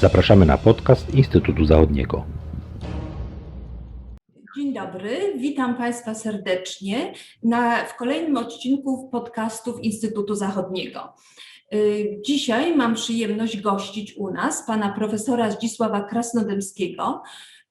Zapraszamy na podcast Instytutu Zachodniego. Dzień dobry, witam Państwa serdecznie na, w kolejnym odcinku podcastów Instytutu Zachodniego. Y, Dzisiaj mam przyjemność gościć u nas pana profesora Zdzisława Krasnodębskiego,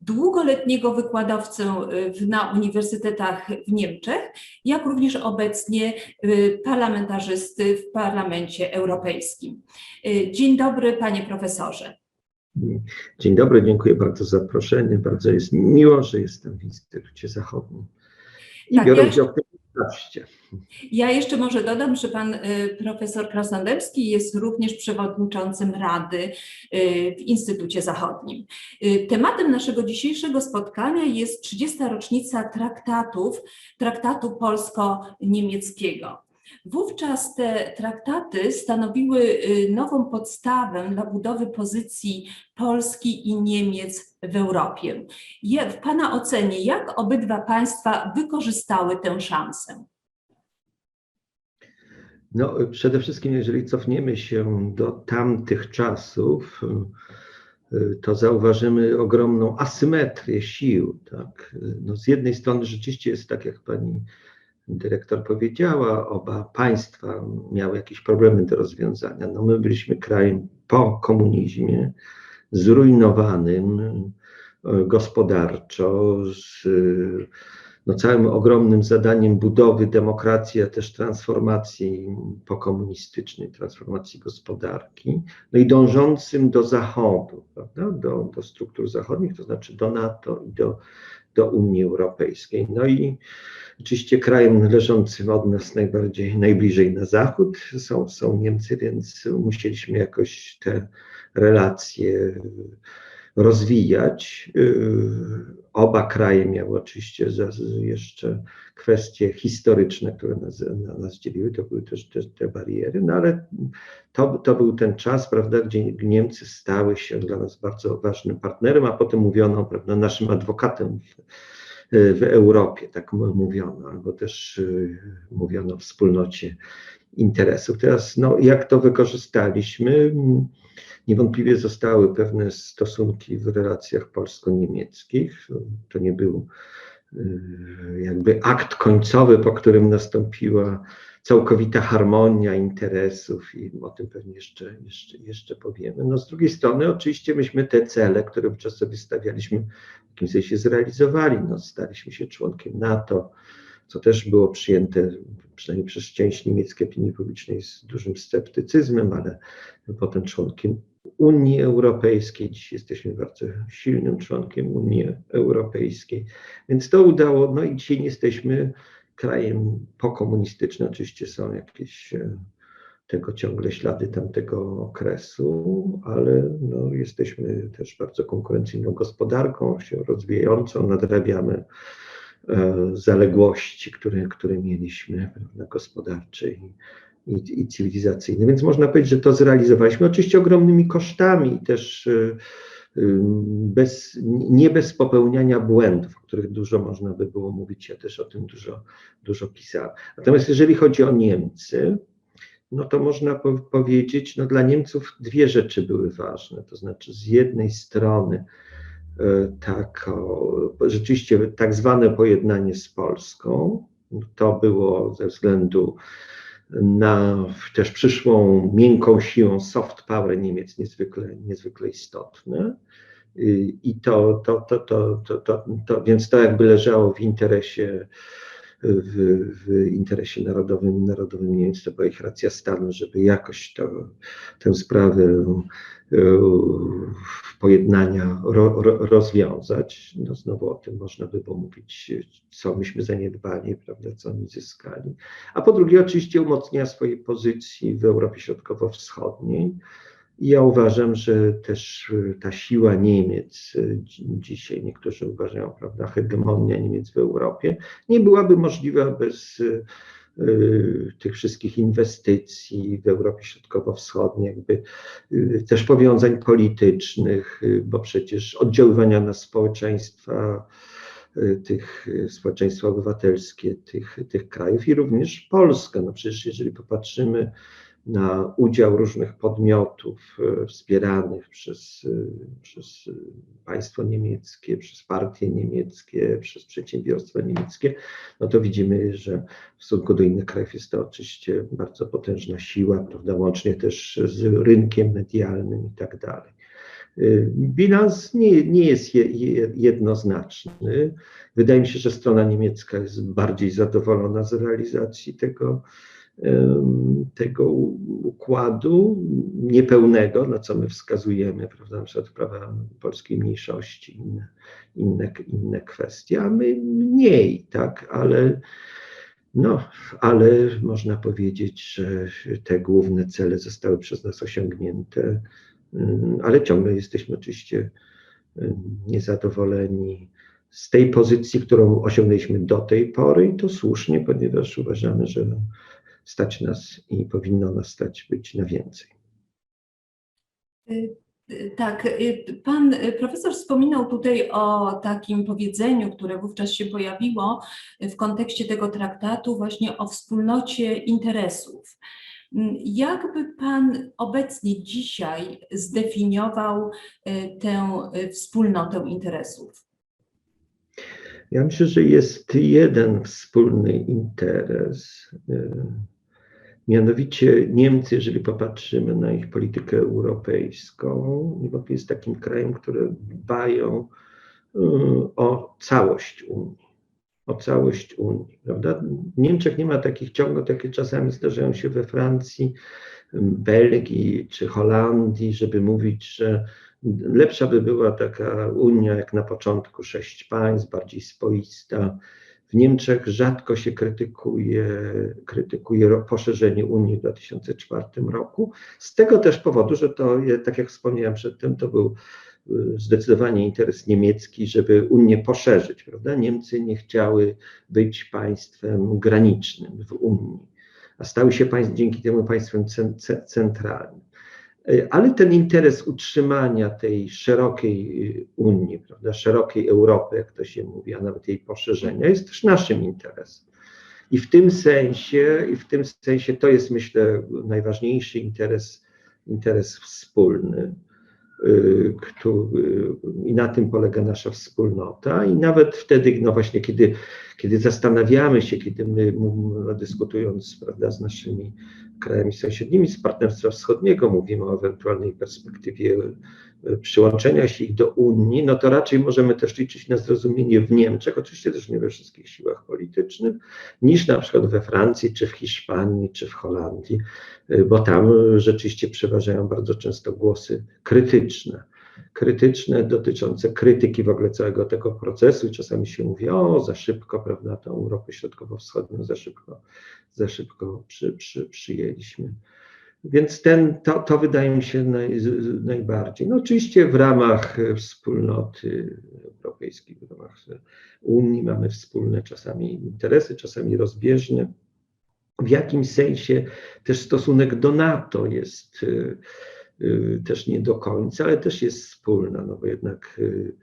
długoletniego wykładowcę y, w- na uniwersytetach w Niemczech, jak również obecnie y, parlamentarzysty w Parlamencie Europejskim. Dzień dobry, panie profesorze. Dzień dobry, dziękuję bardzo za zaproszenie. Bardzo jest mi miło, że jestem w Instytucie Zachodnim i Tak, biorę ja- udział w tym podcaście. Ja jeszcze może dodam, że pan y, profesor Krasnodębski jest również przewodniczącym Rady y, w Instytucie Zachodnim. Y, Tematem naszego dzisiejszego spotkania jest 30. rocznica traktatów, traktatu polsko-niemieckiego. Wówczas te traktaty stanowiły y, nową podstawę dla budowy pozycji Polski i Niemiec w Europie. W Pana ocenie, jak obydwa państwa wykorzystały tę szansę? No, przede wszystkim, jeżeli cofniemy się do tamtych czasów, y, to zauważymy ogromną asymetrię sił. Tak? No, z jednej strony rzeczywiście jest tak, jak pani dyrektor powiedziała, oba państwa miały jakieś problemy do rozwiązania. No, my byliśmy krajem po komunizmie, zrujnowanym y, gospodarczo, z no, całym ogromnym zadaniem budowy demokracji, a też transformacji pokomunistycznej, transformacji gospodarki, no i dążącym do Zachodu, prawda? Do, do struktur zachodnich, to znaczy do NATO i do, do Unii Europejskiej. No i oczywiście krajem leżącym od nas najbardziej, najbliżej na zachód są, są Niemcy, więc musieliśmy jakoś te relacje rozwijać. Yy, Oba kraje miały oczywiście jeszcze kwestie historyczne, które nas, na nas dzieliły, to były też te, te bariery, no ale to, to był ten czas, prawda, gdzie Niemcy stały się dla nas bardzo ważnym partnerem, a potem mówiono, prawda, naszym adwokatem w, Europie, tak mówiono, albo też yy, mówiono o wspólnocie interesów. Teraz, no, jak to wykorzystaliśmy? Niewątpliwie zostały pewne stosunki w relacjach polsko-niemieckich. To nie był y, jakby akt końcowy, po którym nastąpiła całkowita harmonia interesów i o tym pewnie jeszcze, jeszcze, jeszcze powiemy. No z drugiej strony oczywiście myśmy te cele, które wówczas sobie stawialiśmy, w jakimś sensie zrealizowali. No, staliśmy się członkiem NATO, co też było przyjęte przynajmniej przez część niemieckiej opinii publicznej z dużym sceptycyzmem, ale potem członkiem Unii Europejskiej. Dziś jesteśmy bardzo silnym członkiem Unii Europejskiej. Więc to udało, no i dzisiaj nie jesteśmy krajem pokomunistycznym. Oczywiście są jakieś e, tego ciągle ślady tamtego okresu, ale no, jesteśmy też bardzo konkurencyjną gospodarką, się rozwijającą, nadrabiamy zaległości, które, które mieliśmy gospodarcze i, i, i cywilizacyjne. Więc można powiedzieć, że to zrealizowaliśmy oczywiście ogromnymi kosztami i też y, y, bez, nie bez popełniania błędów, o których dużo można by było mówić. Ja też o tym dużo, dużo pisałem. Natomiast jeżeli chodzi o Niemcy, no to można po powiedzieć, no dla Niemców dwie rzeczy były ważne. To znaczy z jednej strony e, tak, o, rzeczywiście tak zwane pojednanie z Polską, to było ze względu na też przyszłą miękką siłą soft power Niemiec niezwykle, niezwykle istotne. I to, to, to, to, to, to, to, więc to jakby leżało w interesie, w, w interesie narodowym, narodowym Niemiec, to była ich racja stanu, żeby jakoś to, tę sprawę y, pojednania ro, ro, rozwiązać. No znowu o tym można by było mówić, co myśmy zaniedbali, prawda, co oni zyskali. A po drugie, oczywiście umocnienia swojej pozycji w Europie Środkowo-Wschodniej. Ja uważam, że też y, ta siła Niemiec, y, dzi- dzisiaj niektórzy uważają, prawda, hegemonia Niemiec w Europie, nie byłaby możliwa bez y, tych wszystkich inwestycji w Europie Środkowo-Wschodniej, jakby też powiązań politycznych, bo przecież oddziaływania na społeczeństwa, tych społeczeństwa obywatelskie tych, tych krajów i również Polska. No przecież jeżeli popatrzymy na udział różnych podmiotów e, wspieranych przez, e, przez państwo niemieckie, przez partie niemieckie, przez przedsiębiorstwa niemieckie, no to widzimy, że w stosunku do innych krajów jest to oczywiście bardzo potężna siła, prawda, łącznie też z rynkiem medialnym i tak dalej. Bilans nie, nie jest je, je, jednoznaczny. Wydaje mi się, że strona niemiecka jest bardziej zadowolona z realizacji tego, tego układu niepełnego, na co my wskazujemy, prawda, na przykład prawa polskiej mniejszości, inne, inne, inne kwestie, a my mniej, tak, ale no, ale można powiedzieć, że te główne cele zostały przez nas osiągnięte, ale ciągle jesteśmy oczywiście niezadowoleni z tej pozycji, którą osiągnęliśmy do tej pory i to słusznie, ponieważ uważamy, że stać nas i powinno nas stać być na więcej. Tak, pan profesor wspominał tutaj o takim powiedzeniu, które wówczas się pojawiło w kontekście tego traktatu, właśnie o wspólnocie interesów. Jakby Pan obecnie dzisiaj zdefiniował tę wspólnotę interesów? Ja myślę, że jest jeden wspólny interes. Mianowicie Niemcy, jeżeli popatrzymy na ich politykę europejską, jest takim krajem, które dbają o całość Unii. O całość Unii, prawda? W Niemczech nie ma takich ciągów, takie czasami zdarzają się we Francji, Belgii czy Holandii, żeby mówić, że lepsza by była taka Unia jak na początku sześć państw, bardziej spoista, w Niemczech rzadko się krytykuje, krytykuje poszerzenie Unii w 2004 roku. Z tego też powodu, że to, tak jak wspomniałem przedtem, to był y, zdecydowanie interes niemiecki, żeby Unię poszerzyć. Prawda? Niemcy nie chciały być państwem granicznym w Unii, a stały się państw, dzięki temu państwem centralnym. E, ale ten interes utrzymania tej szerokiej y, Unii, prawda, szerokiej Europy, jak to się mówi, a nawet jej poszerzenia, jest też naszym interesem. I w tym sensie, i w tym sensie to jest, myślę, najważniejszy interes, interes wspólny. Y, który, I na tym polega nasza wspólnota. I nawet wtedy, no właśnie, kiedy, kiedy zastanawiamy się, kiedy my, dyskutując prawda, z naszymi krajami sąsiednimi z Partnerstwa Wschodniego, mówimy o ewentualnej perspektywie e, przyłączenia się ich do Unii, no to raczej możemy też liczyć na zrozumienie w Niemczech, oczywiście też nie we wszystkich siłach politycznych, niż na przykład we Francji, czy w Hiszpanii, czy w Holandii, e, bo tam rzeczywiście przeważają bardzo często głosy krytyczne krytyczne dotyczące krytyki w ogóle całego tego procesu czasami się mówi, o za szybko, prawda, tą Europę Środkowo-Wschodnią za szybko, za szybko przy, przy, przyjęliśmy. Więc ten, to, to wydaje mi się naj, najbardziej. No oczywiście w ramach wspólnoty europejskiej, w ramach Unii mamy wspólne czasami interesy, czasami rozbieżne. W jakimś sensie też stosunek do NATO jest też nie do końca, ale też jest wspólna, no bo jednak y,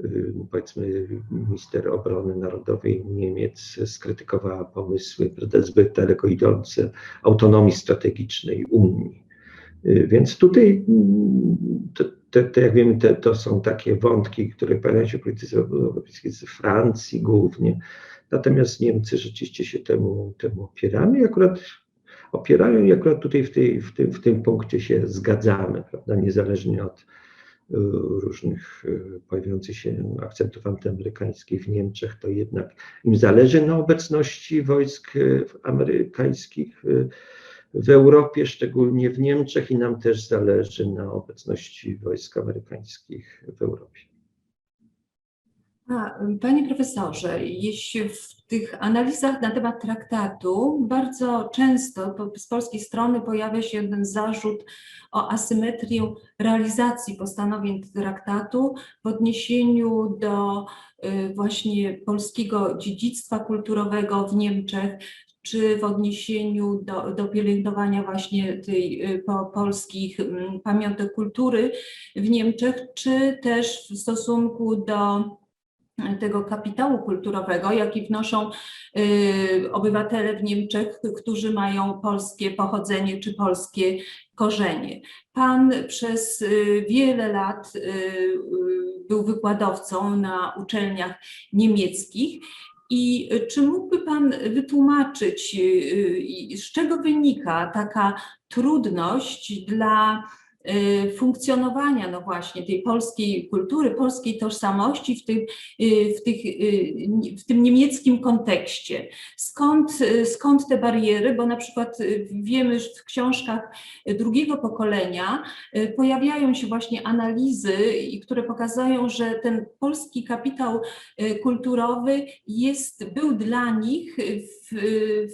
y, powiedzmy minister obrony narodowej Niemiec skrytykowała pomysły zbyt daleko idące autonomii strategicznej Unii. Więc tutaj, te, te, te jak wiemy, te, to są takie wątki, które pojawiają się w polityce europejskiej z Francji głównie, natomiast Niemcy rzeczywiście się temu, temu opieramy akurat opierają i akurat tutaj w, tej, w, tym, w tym punkcie się zgadzamy, prawda, niezależnie od y, różnych y, pojawiających się akcentów antyamerykańskich w Niemczech, to jednak im zależy na obecności wojsk y, amerykańskich w Europie, szczególnie w Niemczech, i nam też zależy na obecności wojsk amerykańskich w Europie. Panie profesorze, jeśli w tych analizach na temat traktatu bardzo często z polskiej strony pojawia się jeden zarzut o asymetrię realizacji postanowień traktatu w odniesieniu do y, właśnie polskiego dziedzictwa kulturowego w Niemczech, czy w odniesieniu do, do pielęgnowania właśnie tej y, po, polskich mm, pamiątek kultury w Niemczech, czy też w stosunku do tego kapitału kulturowego, jaki wnoszą y, obywatele w Niemczech, którzy mają polskie pochodzenie czy polskie korzenie. Pan przez y, wiele lat y, był wykładowcą na uczelniach niemieckich. I czy mógłby Pan wytłumaczyć, z czego wynika taka trudność dla funkcjonowania, no właśnie, tej polskiej kultury, polskiej tożsamości w tym, y, w, tych, y, w tym niemieckim kontekście. Skąd, y, skąd te bariery? Bo na przykład y, wiemy, że w książkach drugiego pokolenia y, pojawiają się właśnie analizy, które pokazują, że ten polski kapitał y, kulturowy jest, był dla nich w,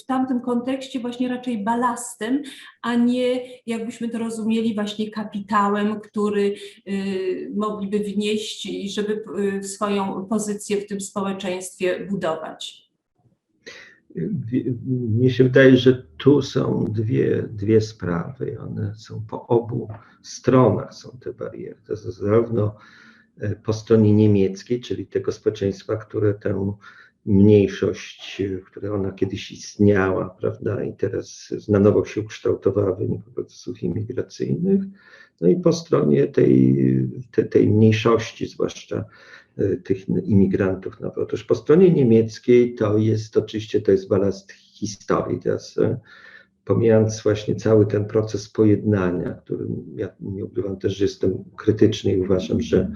w tamtym kontekście właśnie raczej balastem, a nie jakbyśmy to rozumieli właśnie kapitałem, który y, mogliby wnieść żeby y, swoją pozycję w tym społeczeństwie budować. Mnie się wydaje, że tu są dwie, dwie sprawy. One są po obu stronach są te bariery. To jest zarówno e, po stronie niemieckiej, czyli tego społeczeństwa, które tę mniejszość, e, w której ona kiedyś istniała, prawda, i teraz na nowo się ukształtowała w wyniku procesów imigracyjnych, no i po stronie tej, te, tej mniejszości, zwłaszcza e, tych imigrantów. No, otóż po stronie niemieckiej to jest oczywiście to jest balast historii. Teraz pomijając właśnie cały ten proces pojednania, którym ja nie ukrywam też, że jestem krytyczny i uważam, że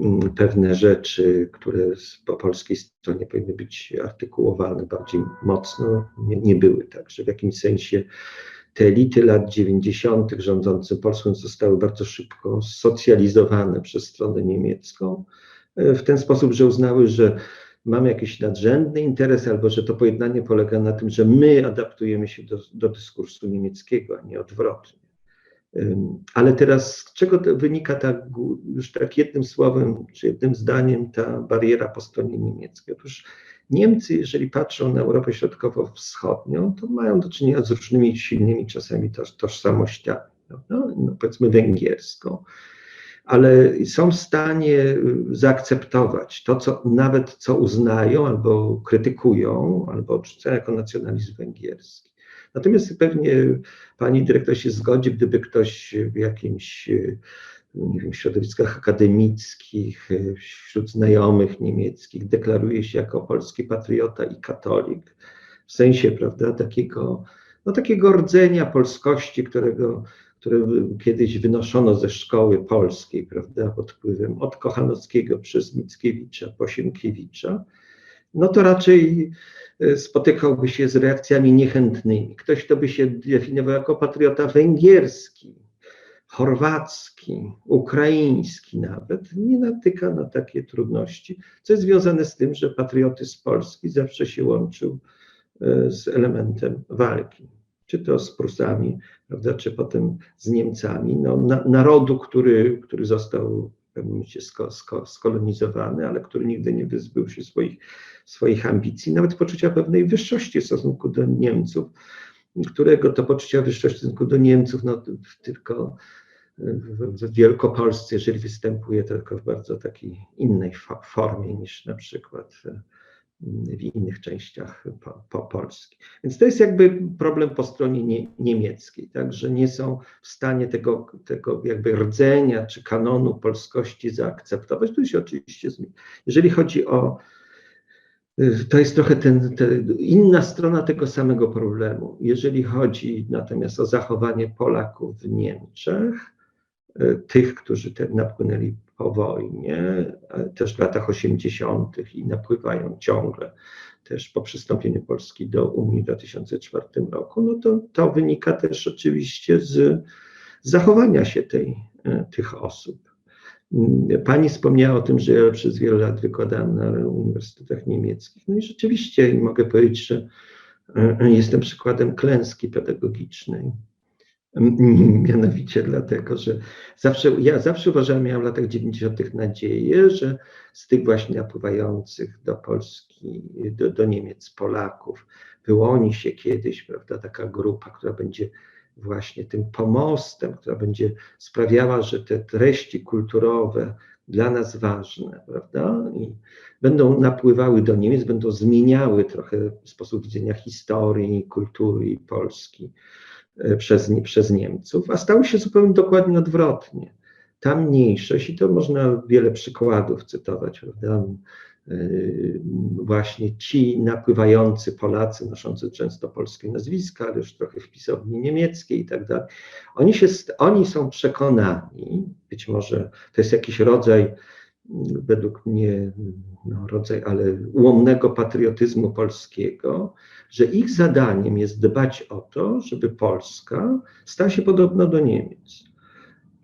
mm, pewne rzeczy, które po polskiej stronie powinny być artykułowane bardziej mocno, nie, nie były tak, że w jakimś sensie te elity lat 90. rządzące Polską zostały bardzo szybko socjalizowane przez stronę niemiecką e, w ten sposób, że uznały, że mamy jakiś nadrzędny interes, albo że to pojednanie polega na tym, że my adaptujemy się do, do dyskursu niemieckiego, a nie odwrotnie. Ale teraz z czego wynika ta, już tak jednym słowem, czy jednym zdaniem ta bariera po stronie niemieckiej? Otóż Niemcy, jeżeli patrzą na Europę Środkowo-Wschodnią, to mają do czynienia z różnymi silnymi czasami toż, tożsamościami. No, no, no, powiedzmy węgierską, ale są w stanie y, zaakceptować to, co nawet co uznają albo krytykują, albo odrzucają jako nacjonalizm węgierski. Natomiast pewnie pani dyrektor się zgodzi, gdyby ktoś w jakimś y, nie wiem, środowiskach akademickich, y, wśród znajomych niemieckich deklaruje się jako polski patriota i katolik, w sensie, prawda, takiego, no, takiego rdzenia polskości, którego które kiedyś wynoszono ze szkoły polskiej, prawda, pod wpływem od Kochanowskiego przez Mickiewicza po Sienkiewicza, no to raczej e, spotykałby się z reakcjami niechętnymi. Ktoś, kto by się definiował jako patriota węgierski, chorwacki, ukraiński nawet, nie natyka na takie trudności, co jest związane z tym, że patriotyzm Polski zawsze się łączył e, z elementem walki, czy to z Prusami, prawda, czy potem z Niemcami, no, na, narodu, który, który został w sko, sko, skolonizowany, ale który nigdy nie wyzbył się swoich, swoich ambicji, nawet poczucia pewnej wyższości w stosunku do Niemców, którego to poczucia wyższości w stosunku do Niemców, no tylko w Wielkopolsce, jeżeli występuje, tylko w bardzo takiej innej fo- formie niż na przykład w innych częściach po, po Polski. Więc to jest jakby problem po stronie nie, niemieckiej, tak, że nie są w stanie tego, tego jakby rdzenia czy kanonu polskości zaakceptować. Tu się oczywiście zmieni. Jeżeli chodzi o to jest trochę ten, te, inna strona tego samego problemu. Jeżeli chodzi natomiast o zachowanie Polaków w Niemczech, y, tych, którzy te napłynęli po wojnie, też w latach 80. i napływają ciągle też po przystąpieniu Polski do Unii w 2004 roku, no to to wynika też oczywiście z zachowania się tej, e, tych osób. Mm, Pani wspomniała o tym, że ja przez wiele lat wykładałem na uniwersytetach niemieckich. No i rzeczywiście mogę powiedzieć, że e, jestem przykładem klęski pedagogicznej. Mianowicie dlatego, że zawsze, ja zawsze uważałem, miałem w latach 90. nadzieję, że z tych właśnie napływających do Polski, do, do Niemiec Polaków wyłoni się kiedyś, prawda, taka grupa, która będzie właśnie tym pomostem, która będzie sprawiała, że te treści kulturowe, dla nas ważne, prawda? I będą napływały do Niemiec, będą zmieniały trochę sposób widzenia historii, kultury i Polski przez, nie- przez Niemców, a stały się zupełnie dokładnie odwrotnie. Ta mniejszość, i to można wiele przykładów cytować, prawda? Yy, Właśnie ci napływający Polacy, noszący często polskie nazwiska, ale już trochę w pisowni niemieckiej i tak dalej, oni, się, oni są przekonani, być może to jest jakiś rodzaj, według mnie, no, rodzaj, ale ułomnego patriotyzmu polskiego, że ich zadaniem jest dbać o to, żeby Polska stała się podobna do Niemiec.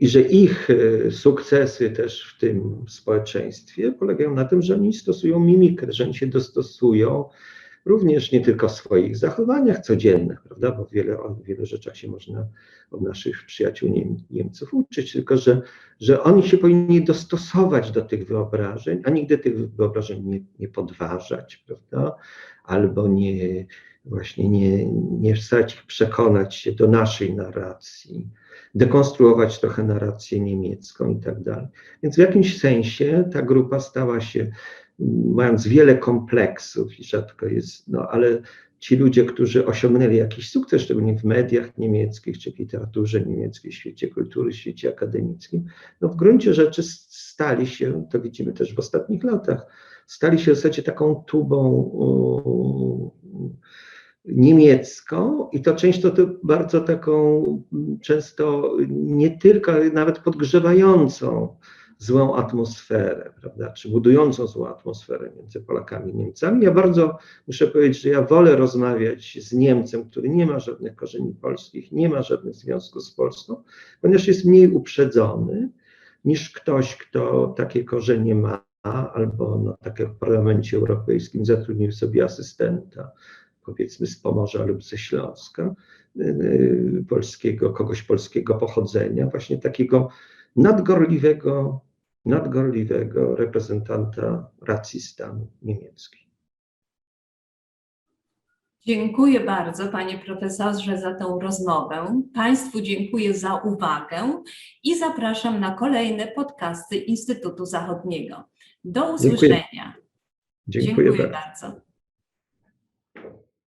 I że ich e, sukcesy też w tym społeczeństwie polegają na tym, że oni stosują mimikrę, że oni się dostosują również nie tylko w swoich zachowaniach codziennych, prawda, bo wiele, o wielu rzeczach się można od naszych przyjaciół Niem, Niemców uczyć, tylko że, że oni się powinni dostosować do tych wyobrażeń, a nigdy tych wyobrażeń nie, nie podważać, prawda, albo nie, właśnie nie, nie starać ich przekonać się do naszej narracji, dekonstruować trochę narrację niemiecką i tak dalej. Więc w jakimś sensie ta grupa stała się, mając wiele kompleksów i rzadko jest, no ale ci ludzie, którzy osiągnęli jakiś sukces, szczególnie w mediach niemieckich, czy w literaturze niemieckiej, w świecie kultury, w świecie akademickim, no w gruncie rzeczy stali się, to widzimy też w ostatnich latach, stali się w zasadzie taką tubą niemiecką i to często to bardzo taką często nie tylko, nawet podgrzewającą złą atmosferę, prawda, czy budującą złą atmosferę między Polakami i Niemcami. Ja bardzo muszę powiedzieć, że ja wolę rozmawiać z Niemcem, który nie ma żadnych korzeni polskich, nie ma żadnych związków z Polską, ponieważ jest mniej uprzedzony niż ktoś, kto takie korzenie ma, albo no, tak jak w Parlamencie Europejskim zatrudnił sobie asystenta, powiedzmy z Pomorza lub ze Śląska, yy, polskiego, kogoś polskiego pochodzenia, właśnie takiego nadgorliwego, nadgorliwego reprezentanta racji stanu niemieckiej. Dziękuję bardzo, panie profesorze, za tę rozmowę. Państwu dziękuję za uwagę i zapraszam na kolejne podcasty Instytutu Zachodniego. Do usłyszenia. Dziękuję bardzo. bardzo.